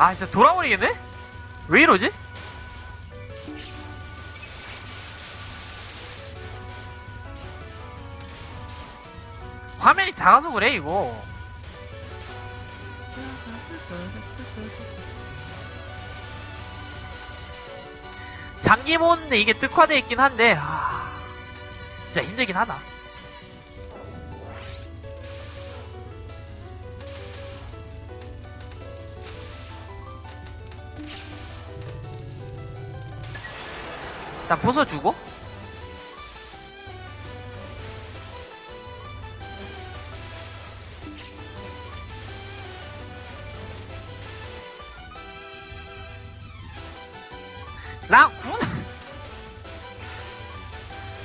아 진짜 돌아버리겠네? 왜 이러지? 화면이 작아서 그래 이거 장기 보는데 이게 특화되어 있긴 한데 아, 진짜 힘들긴 하다 일단 부숴주고. 랑군!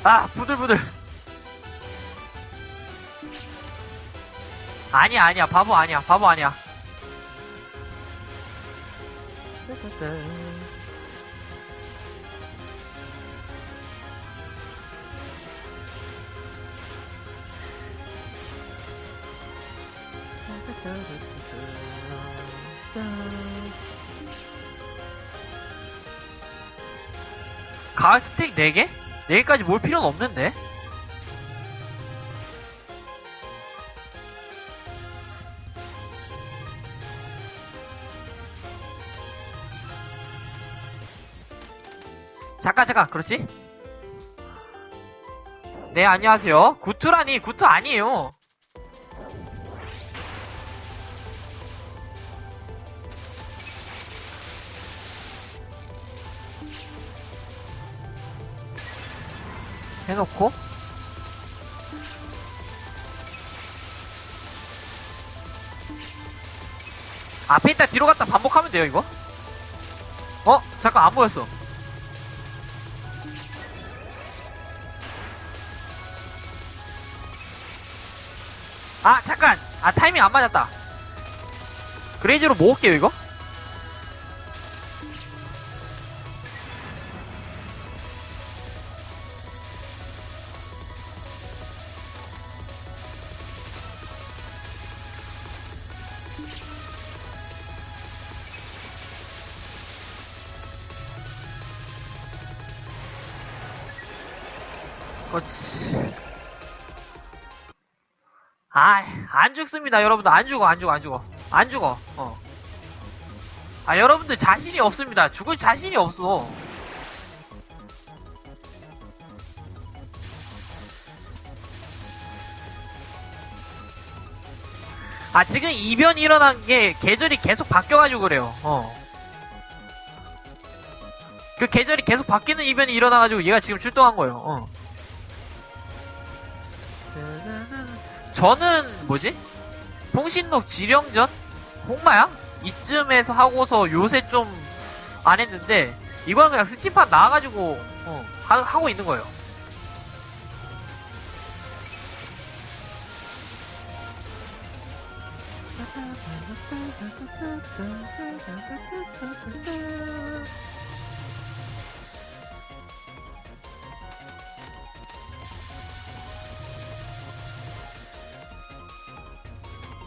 아 부들부들. 아니야 아니야. 바보 아니야. 바보 아니야 가을 스택 4개? 4개까지 몰 필요는 없는데? 잠깐 잠깐 그렇지? 네 안녕하세요 구투라니 구투 아니에요 해놓고. 앞에 있다 뒤로 갔다 반복하면 돼요 이거? 어? 잠깐 안 보였어. 아 잠깐! 아 타이밍 안 맞았다. 그레이즈로 모을게요 이거 그렇지 아, 안 죽습니다, 여러분들. 안 죽어, 안 죽어, 안 죽어. 안 죽어, 어. 아, 여러분들 자신이 없습니다. 죽을 자신이 없어. 아, 지금 이변이 일어난 게 계절이 계속 바뀌어가지고 그래요, 어. 그 계절이 계속 바뀌는 이변이 일어나가지고 얘가 지금 출동한 거예요, 어. 저는 뭐지? 풍신록 지령전? 홍마야? 이쯤에서 하고서 요새 좀 안 했는데 이거는 그냥 스팀판 나와가지고 어, 하, 하고 있는 거예요.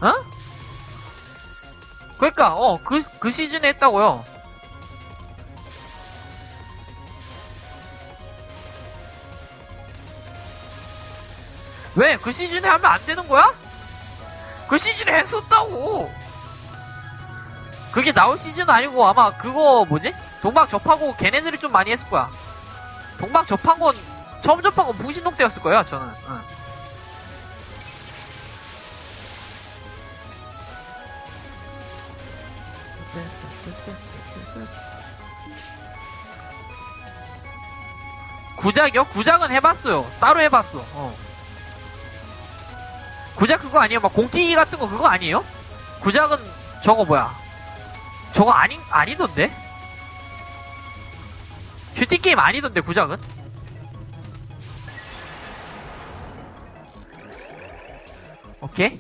어? 그니까, 어, 그, 그 시즌에 했다고요. 왜? 그 시즌에 하면 안 되는 거야? 그 시즌에 했었다고! 그게 나올 시즌 아니고 아마 그거 뭐지? 동방 접하고 걔네들이 좀 많이 했을 거야. 동방 접한 건, 처음 접한 건 풍신록 때였을 거예요, 저는. 응. 구작이요? 구작은 해봤어요. 따로 해봤어. 어. 구작 그거 아니에요? 막 공튀기 같은 거 그거 아니에요? 구작은 저거 뭐야? 저거 아니 아니던데? 슈팅 게임 아니던데 구작은? 오케이.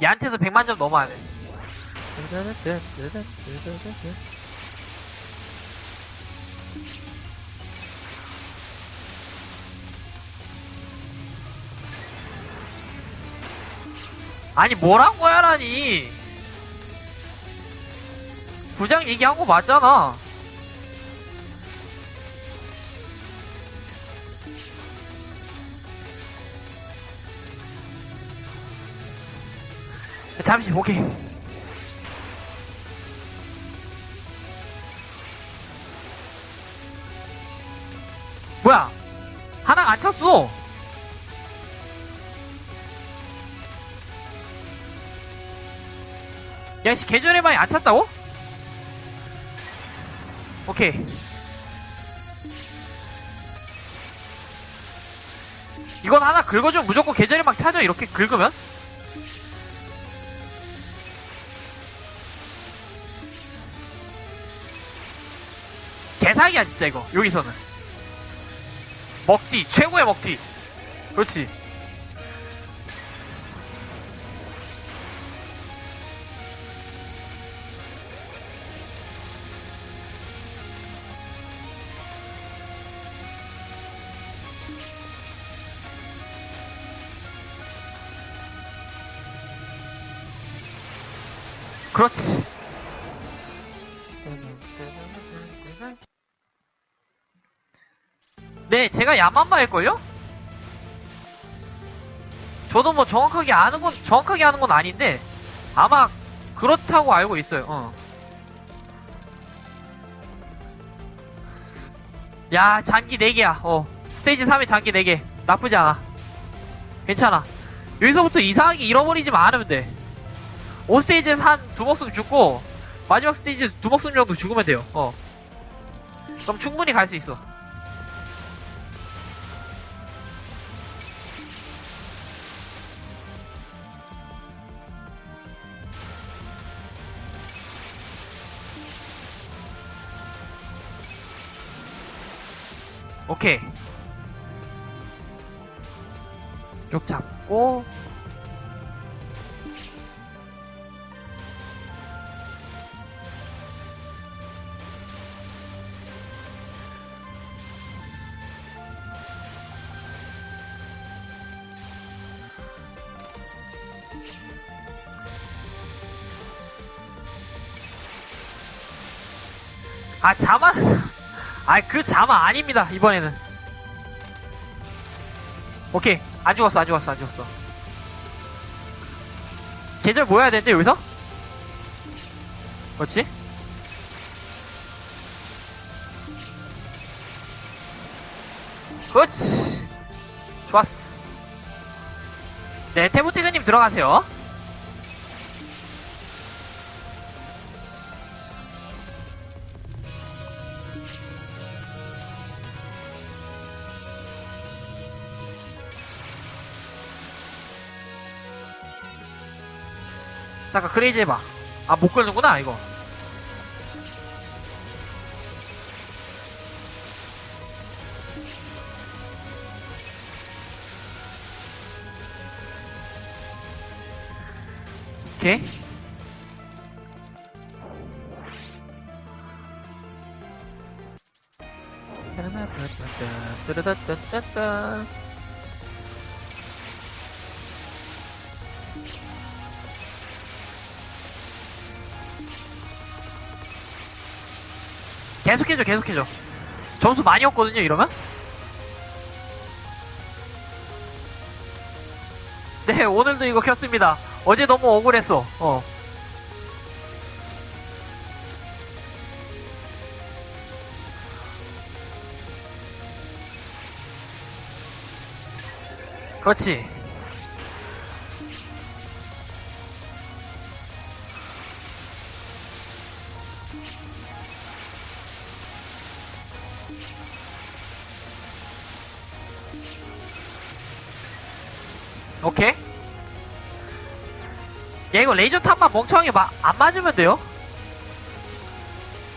얘한테서 100만 점 넘어야 돼. 아니 뭐란 거야 라니 부장 얘기한 거 맞잖아. 잠시 오케이. 뭐야? 하나 안 찼어. 야, 씨, 계절의 많이 안 찼다고? 오케이. 이건 하나 긁어주면 무조건 계절의 막 찾아, 이렇게 긁으면? 개사기야, 진짜, 이거. 여기서는. 먹튀, 최고의 먹튀. 그렇지. 그렇지. 네, 제가 야만바일걸요? 저도 뭐 정확하게 아는 건, 정확하게 아는 건 아닌데, 아마 그렇다고 알고 있어요, 어. 야, 장기 4개야, 어. 스테이지 3에 장기 4개. 나쁘지 않아. 괜찮아. 여기서부터 이상하게 잃어버리지만 않으면 돼. 5스테이지에서 한 두 목숨 죽고, 마지막 스테이지 두 목숨 정도 죽으면 돼요, 어. 그럼 충분히 갈 수 있어. 오케이. 쭉 잡고. 아, 자만. 아, 그 자마 아닙니다, 이번에는. 오케이. 안 죽었어, 안 죽었어, 안 죽었어. 계절 모여야 되는데, 여기서? 그렇지? 그렇지. 좋았어. 네, 태보태그님 들어가세요. 잠깐, 크레이지 해봐. 아, 못 걸는구나, 이거. 오케이. 따라따따따따따따따 계속해줘, 계속해줘. 점수 많이 없거든요, 이러면? 네, 오늘도 이거 켰습니다. 어제 너무 억울했어, 어. 그렇지. 야, 이거 레이저 탑만 멍청하게 마, 안 맞으면 돼요?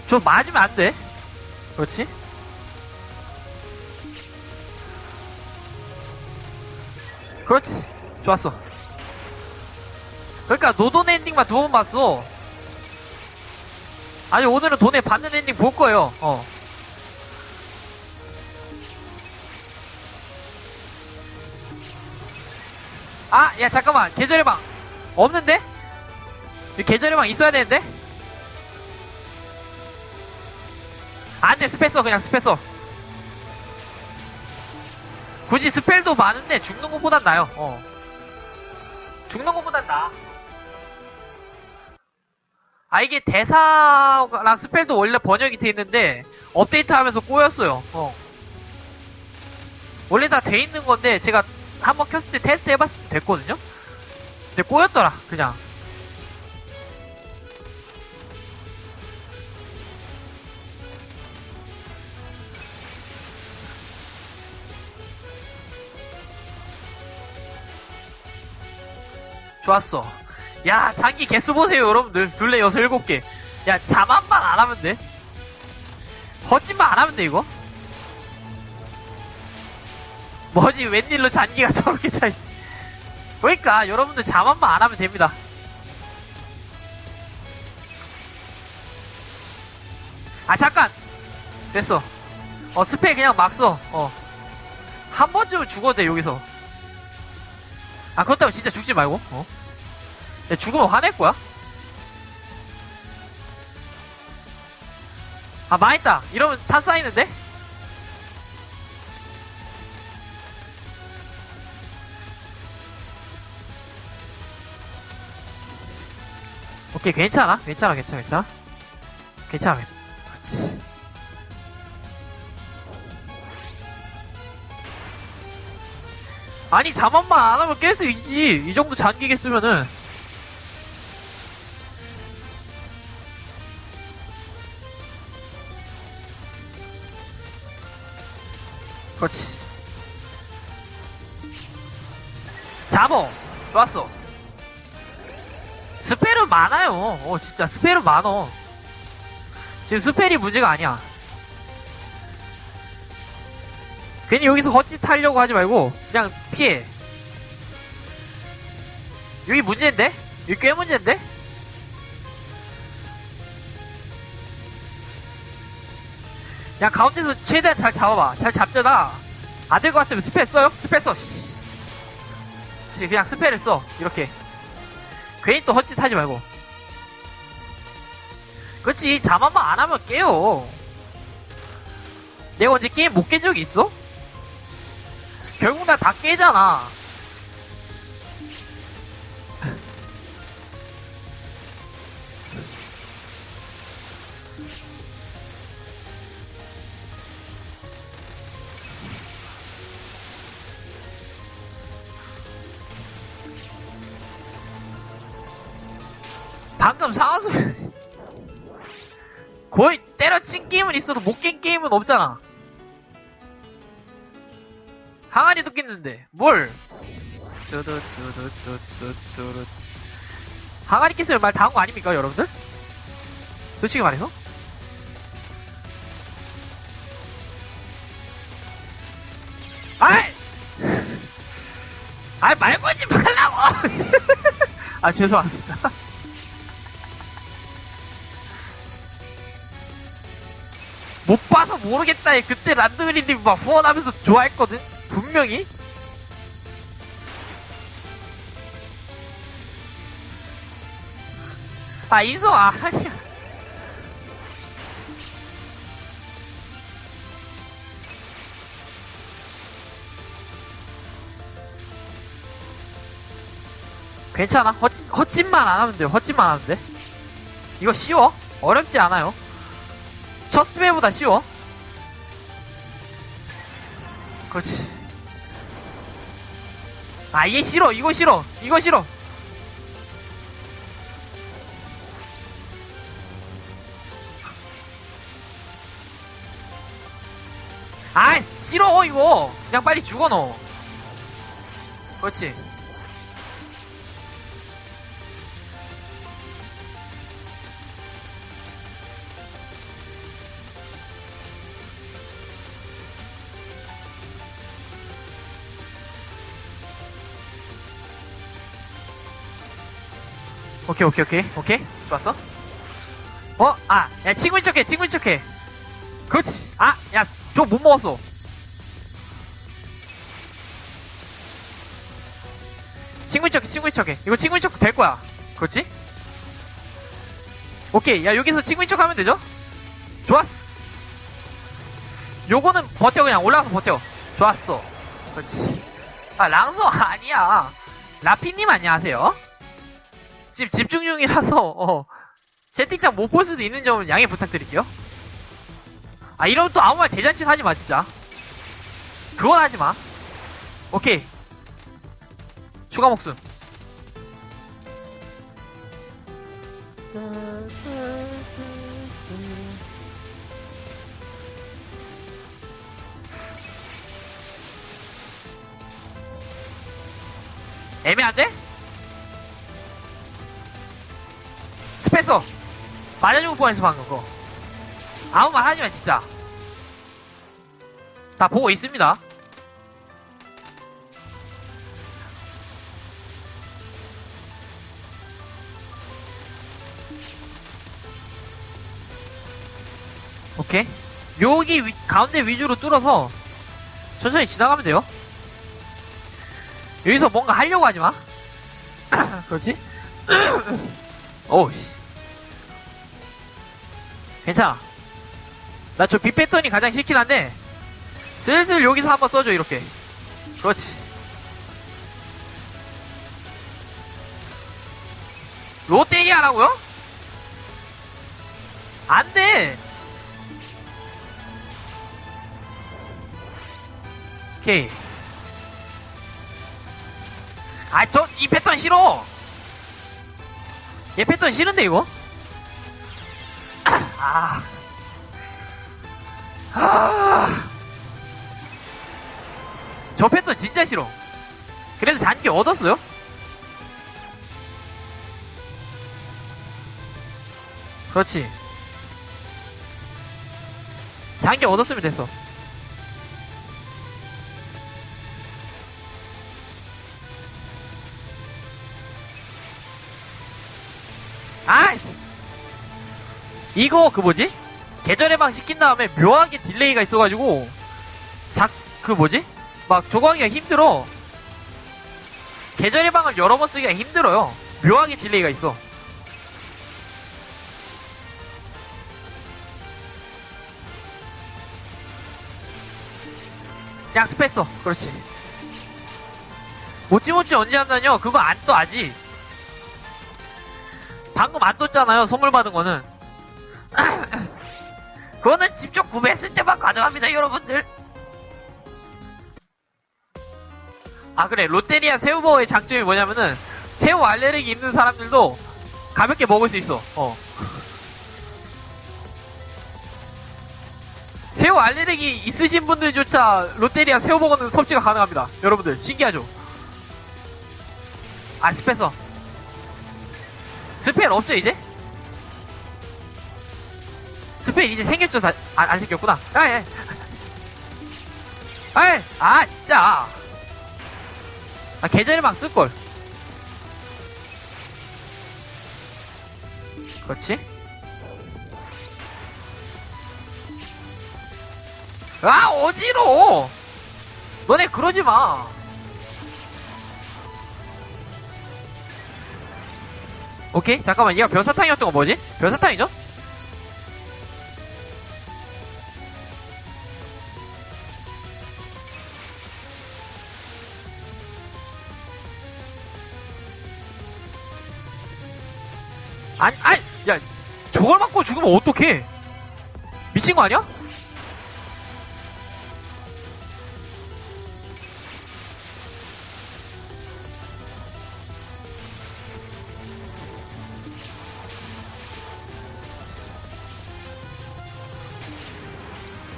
저 맞으면 안 돼. 그렇지? 그렇지. 좋았어. 그러니까 노돈 엔딩만 두 번 봤어. 아니, 오늘은 돈에 받는 엔딩 볼 거예요. 어. 아, 야, 잠깐만. 계절의 방. 없는데? 이 계절의 방 있어야 되는데? 안돼 써 그냥 써 굳이 스펠도 많은데 죽는 것보단 나요 어. 죽는 것보단 나아 아 이게 대사랑 스펠도 원래 번역이 돼 있는데 업데이트 하면서 꼬였어요 어. 원래 다 돼 있는 건데 제가 한번 켰을 때 테스트 해봤을 때 됐거든요 근데 꼬였더라 그냥 좋았어. 야, 장기 개수 보세요, 여러분들. 둘레 여섯 일곱 개. 야, 자만만 안 하면 돼. 헛짓만 안 하면 돼, 이거. 뭐지, 웬일로 잔기가 저렇게 차있지. 그러니까, 여러분들 자만만 안 하면 됩니다. 아, 잠깐! 됐어. 어, 스페 그냥 막 써. 어. 한 번쯤은 죽어도 돼, 여기서. 아, 그렇다면 진짜 죽지 말고, 어. 야, 죽으면 화낼 거야? 아, 망했다. 이러면 탄 쌓이는데? 오케이, 괜찮아. 괜찮아, 괜찮아, 괜찮아. 괜찮아, 괜찮아. 그렇지. 아니, 자만만 안 하면 깰 수 있지. 이 정도 잔기게 쓰면은. 그렇지. 잡어. 좋았어. 스펠은 많아요. 어, 진짜 스펠은 많어. 지금 스펠이 문제가 아니야. 괜히 여기서 헛짓 하려고 하지 말고 그냥 피해. 여기 문제인데? 여기 꽤 문제인데? 야 가운데서 최대한 잘 잡아봐. 잘 잡잖아. 안 될 것 같으면 스펠 써요? 스펠 써. 씨. 씨, 그냥 스펠을 써. 이렇게. 괜히 또 헛짓 하지 말고. 그렇지. 자만만 안 하면 깨요. 내가 언제 게임 못 깬 적이 있어? 결국 나 다 깨잖아. 방금 상하수 거의 때려친 게임은 있어도 못 깬 게임은 없잖아. 항아리도 깼는데 뭘? 항아리 깼으면 말 다 한 거 아닙니까 여러분들? 솔직히 말해서? 아이! 아이 말 걸지 말라고! 아 죄송합니다. 못 봐서 모르겠다. 그때 란드그린님 막 후원하면서 좋아했거든. 분명히. 아 인성 아니야. 괜찮아. 헛, 헛짓만 안 하면 돼요. 헛짓만 하면 돼. 이거 쉬워. 어렵지 않아요. 첫 스페보다 쉬워. 그렇지. 아, 얘 싫어. 이거 싫어. 이거 싫어. 아, 싫어, 이거. 그냥 빨리 죽어, 너. 그렇지. 오케이, 오케이, 오케이. 오케이. 좋았어. 어, 아, 야, 친구인 척해, 친구인 척해. 그렇지. 아, 야, 저 못 먹었어. 친구인 척해, 친구인 척해. 이거 친구인 척 될 거야. 그렇지? 오케이. 야, 여기서 친구인 척 하면 되죠? 좋았어. 요거는 버텨 그냥 올라가서 버텨 좋았어 그렇지 아 랑서 아니야 라피님 안녕하세요 지금 집중 중이라서 어, 채팅창 못 볼 수도 있는 점은 양해 부탁드릴게요. 아 이러면 또 아무 말 대잔치 하지 마 진짜. 그건 하지 마. 오케이. 추가 목숨. 애매한데? 스페서 맞아주고 뻔했어 방금 그거 아무 말 하지마 진짜 다 보고 있습니다 오케이 여기 위- 가운데 위주로 뚫어서 천천히 지나가면 돼요 여기서 뭔가 하려고 하지 마. 그렇지? 어우, 씨. 괜찮아. 나저비 패턴이 가장 싫긴 한데, 슬슬 여기서 한번 써줘, 이렇게. 그렇지. 롯데리아라고요? 안 돼! 오케이. 아, 저, 이 패턴 싫어! 얘 패턴 싫은데, 이거? 아. 아. 저 패턴 진짜 싫어. 그래서 잔기 얻었어요? 그렇지. 잔기 얻었으면 됐어. 이거 그 뭐지? 계절 해방 시킨 다음에 묘하게 딜레이가 있어가지고 작 그 뭐지? 막 조각하기가 힘들어. 계절 해방을 여러 번 쓰기가 힘들어요. 묘하게 딜레이가 있어. 그냥 스페서 그렇지. 모찌모찌 언제 한다뇨? 그거 안 떠 아직. 방금 안 떴잖아요. 선물 받은 거는. 그거는 직접 구매했을 때만 가능합니다, 여러분들. 아 그래 롯데리아 새우버거의 장점이 뭐냐면은 새우 알레르기 있는 사람들도 가볍게 먹을 수 있어. 어. 새우 알레르기 있으신 분들조차 롯데리아 새우버거는 섭취가 가능합니다. 여러분들 신기하죠? 아 스페서 스펠 없죠 이제? 스펠 이제 생겼죠? 다, 안, 안 생겼구나. 아, 예. 아, 예. 아, 진짜. 아, 계절에 막 쓸걸. 그렇지? 아, 어지러워! 너네 그러지 마. 오케이, 잠깐만. 얘가 별사탕이었던 거 뭐지? 별사탕이죠? 아니, 아니, 야, 저걸 맞고 죽으면 어떡해? 미친 거 아니야?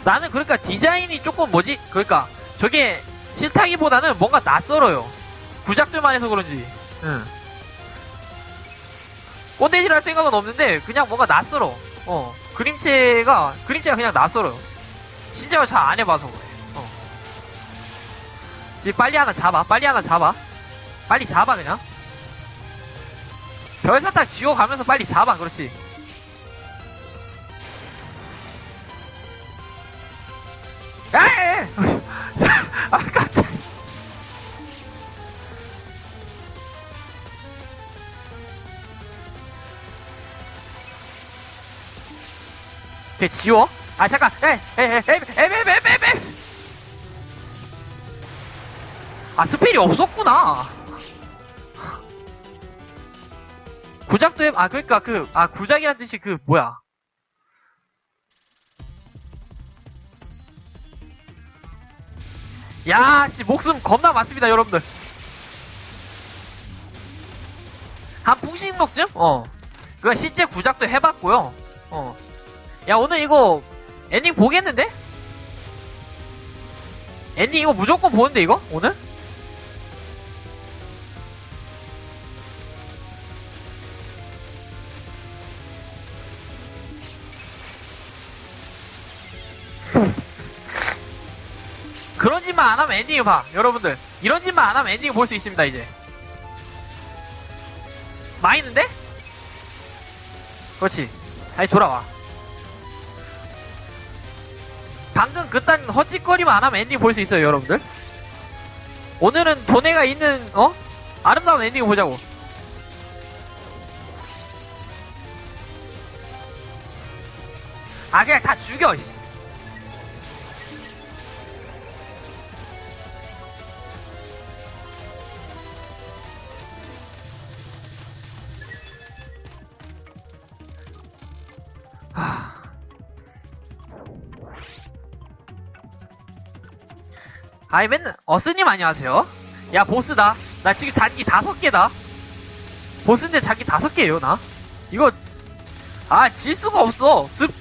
나는 그러니까 디자인이 조금 뭐지? 그러니까 저게 싫다기보다는 뭔가 낯설어요. 구작들만 해서 그런지. 응. 꼰대질 할 생각은 없는데 그냥 뭔가 낯설어. 어. 그림체가 그림체가 그냥 낯설어요. 신작을 잘안 해봐서 그래. 어. 지금 빨리 하나 잡아. 빨리 하나 잡아. 빨리 잡아 그냥. 별사탕 지워가면서 빨리 잡아. 그렇지. 에이! 아깜 걔 지워? 아 잠깐. 에에에에에에에에 아 스펠이 없었구나. 구작도 해아 그니까 그 아 구작이란 뜻이 그 뭐야? 야씨 목숨 겁나 많습니다 여러분들. 한 풍신 먹쯤? 어. 그니까 실제 구작도 해봤고요. 어. 야, 오늘 이거 엔딩 보겠는데? 엔딩 이거 무조건 보는데, 이거? 오늘? 그런 짓만 안 하면 엔딩을 봐. 여러분들. 이런 짓만 안 하면 엔딩을 볼 수 있습니다, 이제. 마이는데? 그렇지. 다시 돌아와. 방금 그딴 헛짓거리만 안 하면 엔딩 볼 수 있어요, 여러분들. 오늘은 돈에가 있는, 어? 아름다운 엔딩을 보자고. 아, 그냥 다 죽여, 씨. 아이 맨날 어스님 안녕하세요. 야 보스다. 나 지금 잔기 다섯 개다. 보스인데 잔기 다섯 개예요 나? 이거 아 질 수가 없어. 습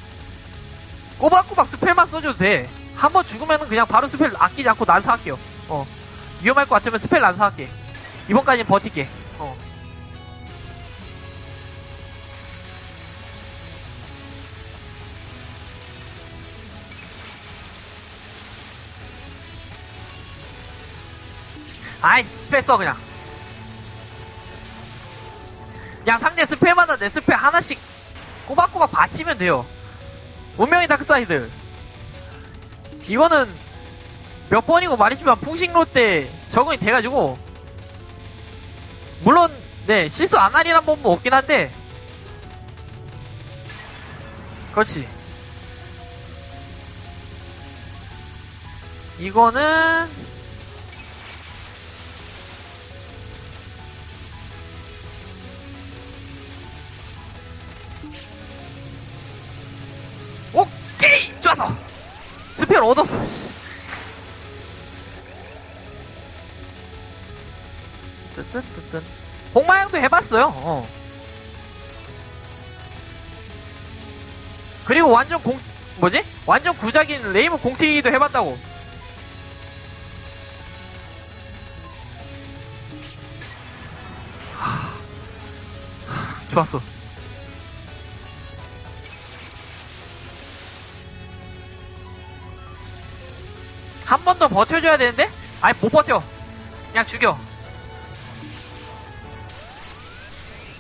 꼬박꼬박 스펠만 써줘도 돼 한 번 죽으면은 그냥 바로 스펠 아끼지 않고 난사할게요. 어. 위험할 것 같으면 스펠 난사할게. 이번까지는 버틸게. 어 아이 스펠 써 그냥. 그냥 상대 스펠마다 내 스펠 하나씩 꼬박꼬박 받치면 돼요. 운명의 다크사이드. 이거는 몇 번이고 말이지만 풍식로 때 적응이 돼가지고. 물론 네 실수 안 하리란 법은 없긴 한데. 그렇지. 이거는 오케이! 좋았어 스펠 얻었어 씨. 뜨뜬뜨뜬. 홍마양도 해봤어요 어. 그리고 완전 공 뭐지? 완전 구작인 레이브 공튀기도 해봤다고. 좋았어 한 번 더 버텨줘야 되는데? 아니 못 버텨 그냥 죽여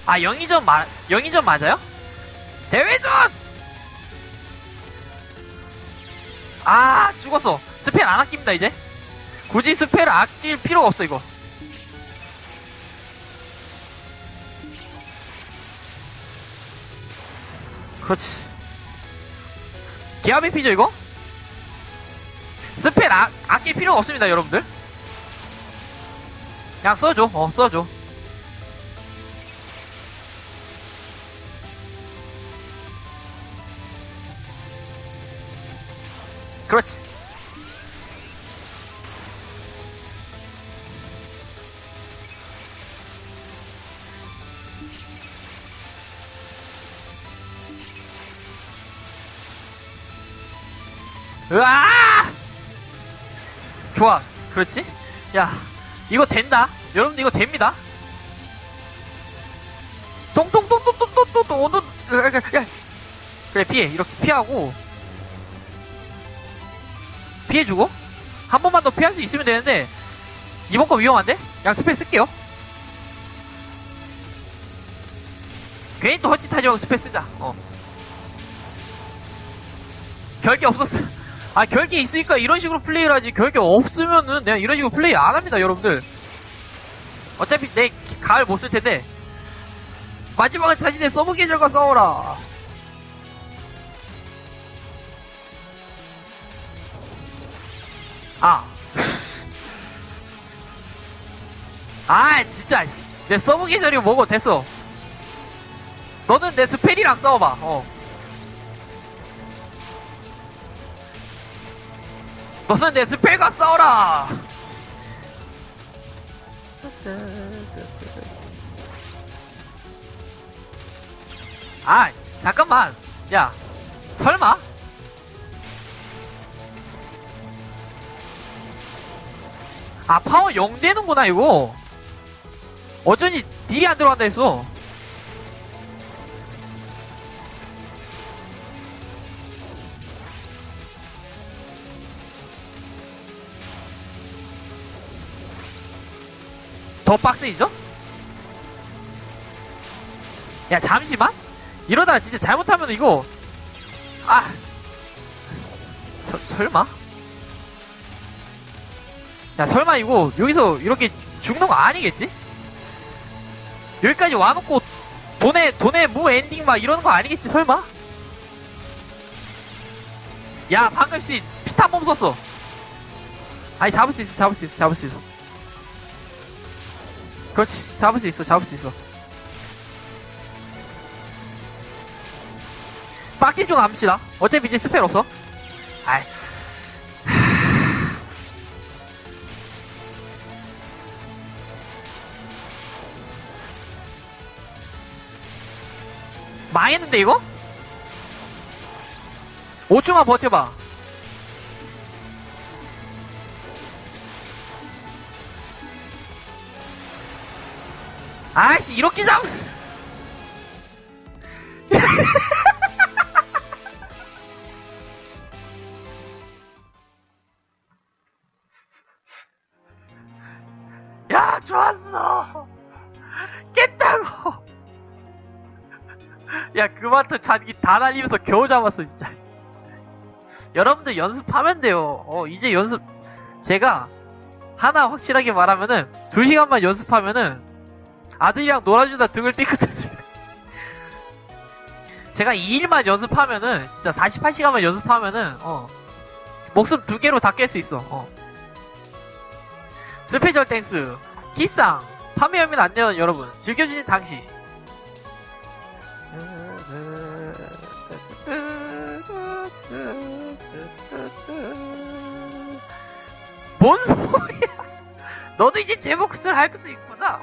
아 영의전 마 영의전 맞아요? 대회전! 아 죽었어 스펠 안 아낍니다 이제 굳이 스펠을 아낄 필요가 없어 이거 그렇지 기압이 피죠 이거? 스펠 아, 아낄 필요가 없습니다, 여러분들. 그냥 써줘, 어, 써줘. 그렇지. 으아! 좋아. 그렇지? 야, 이거 된다. 여러분들 이거 됩니다. 똥똥똥똥똥똥똥똥. 그래 피해 이렇게 피하고 피해주고 한 번만 더 피할 수 있으면 되는데 이번 거 위험한데? 양 스펠 쓸게요. 괜히 또 헛짓하지 말고 스펠 쓰자. 어. 결계 없었어. 아 결계 있으니까 이런 식으로 플레이를 하지. 결계 없으면은 내가 이런 식으로 플레이 안 합니다 여러분들. 어차피 내 가을 못 쓸 텐데. 마지막은 자신의 서브 계절과 싸워라. 아. 아 진짜. 씨. 내 서브 계절이 뭐고 됐어. 너는 내 스펠이랑 싸워봐. 어 너는 내 스펠과 싸워라! 아 잠깐만! 야 설마? 아 파워 0 되는구나 이거. 어쩐지 딜이 안 들어간다 했어 더 빡세이죠? 야 잠시만 이러다가 진짜 잘못하면 이거 아 서, 설마? 야 설마 이거 여기서 이렇게 죽는 거 아니겠지? 여기까지 와놓고 돈에 돈에 무 엔딩 막 이러는 거 아니겠지 설마? 야 방금 씨 피탄 몸 썼어 아니 잡을 수 있어 잡을 수 있어 잡을 수 있어 그렇지. 잡을 수 있어 잡을 수 있어. 빡집 좀 남시다. 어차피 이제 스펠 없어. 아이. 망했는데 이거? 5초만 버텨봐 아이씨 이렇게 잡 야 좋았어. 깼다고. 야 그마트 잔기 다 날리면서 겨우 잡았어 진짜. 여러분들 연습하면 돼요. 어 이제 연습 제가 하나 확실하게 말하면은 2시간만 연습하면은 아들이랑 놀아주다 등을 삐끗했습니다 제가 2일만 연습하면은 진짜 48시간만 연습하면은 어 목숨 두 개로 다 깰 수 있어 어. 스페셜 댄스 기상 판매하면 안 돼요 여러분. 즐겨주신 당시. 뭔 소리야? 너도 이제 제 몫을 할 수 있구나